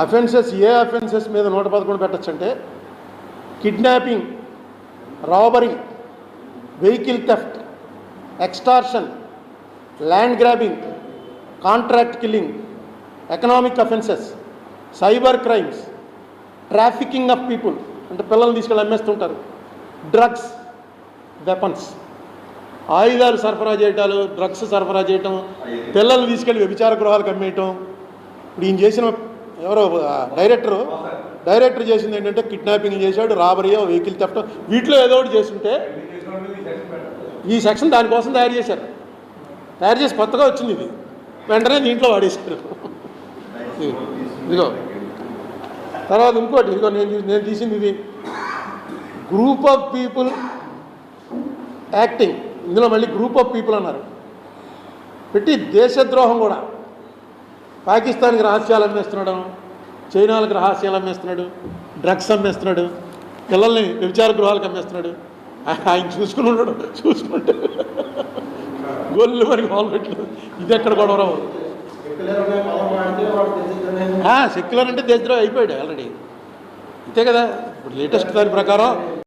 Offences ఏ offences మీద నూట పదకొండు పెట్టచ్చంటే kidnapping robbery vehicle theft extortion land grabbing contract killing economic offences cyber crimes trafficking of people అంటే పిల్లల్ని తీసుకెళ్ళి అమ్మేస్తుంటారు. Drugs weapons. ఆయుధాలు సరఫరా చేయటాలు డ్రగ్స్ సరఫరా చేయటం పిల్లల్ని తీసుకెళ్ళి వ్యభిచార గృహాలకు అమ్మేయటం. ఇప్పుడు ఈయన చేసిన ఎవరో డైరెక్టరు? డైరెక్టర్ చేసింది ఏంటంటే కిడ్నాపింగ్ చేశాడు రాబరీయో వెహికల్ థెఫ్ట్. వీటిలో ఏదో ఒకటి చేస్తుంటే ఈ సెక్షన్ దానికోసం తయారు చేశారు. తయారు చేసి కొత్తగా వచ్చింది ఇది. వెంటనే దీంట్లో వాడేశారు. ఇదిగో. తర్వాత ఇంకోటి ఇదిగో నేను నేను తీసింది ఇది. గ్రూప్ ఆఫ్ పీపుల్ యాక్టింగ్ ఇందులో మళ్ళీ గ్రూప్ ఆఫ్ పీపుల్ అన్నారు. పెట్టి దేశద్రోహం కూడా. పాకిస్తాన్కి రహస్యాలు అమ్మేస్తున్నాడు. చైనాలకు రహస్యాలు అమ్మేస్తున్నాడు. డ్రగ్స్ అమ్మేస్తున్నాడు. పిల్లల్ని వ్యభిచార గృహాలకు అమ్మేస్తున్నాడు. ఆయన చూసుకుని ఉన్నాడు. చూసుకుంటే గొల్లు మరి మొదలుపెట్టలేదు ఇది ఎక్కడ గొడవ సెక్యులర్ అంటే దేశద్రోహం అయిపోయాడు ఆల్రెడీ. అంతే కదా? ఇప్పుడు లేటెస్ట్ దాని ప్రకారం